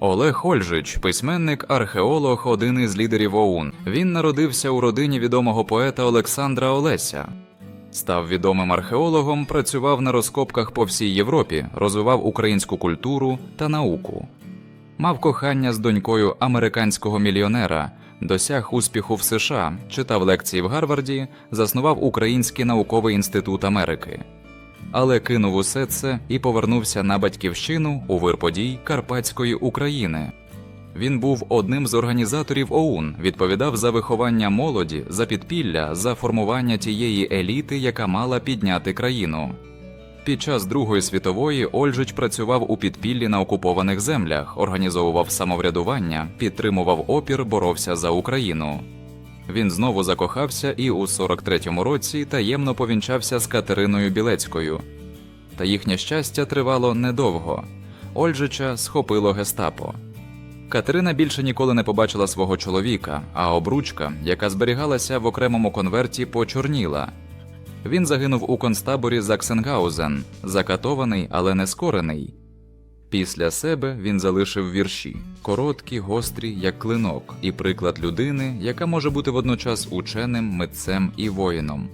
Олег Ольжич, письменник, археолог, один із лідерів ОУН. Він народився у родині відомого поета Олександра Олеся. Став відомим археологом, працював на розкопках по всій Європі, розвивав українську культуру та науку. Мав кохання з донькою американського мільйонера, досяг успіху в США, читав лекції в Гарварді, заснував Український науковий інститут Америки. Але кинув усе це і повернувся на батьківщину у вир подій Карпатської України. Він був одним з організаторів ОУН, відповідав за виховання молоді, за підпілля, за формування тієї еліти, яка мала підняти країну. Під час Другої світової Ольжич працював у підпіллі на окупованих землях, організовував самоврядування, підтримував опір, боровся за Україну. Він знову закохався і у 43-му році таємно повінчався з Катериною Білецькою. Та їхнє щастя тривало недовго. Ольжича схопило гестапо. Катерина більше ніколи не побачила свого чоловіка, а обручка, яка зберігалася в окремому конверті, почорніла. Він загинув у концтаборі Заксенгаузен, закатований, але не скорений. Після себе він залишив вірші короткі, гострі, як клинок, і приклад людини, яка може бути водночас ученим, митцем і воїном.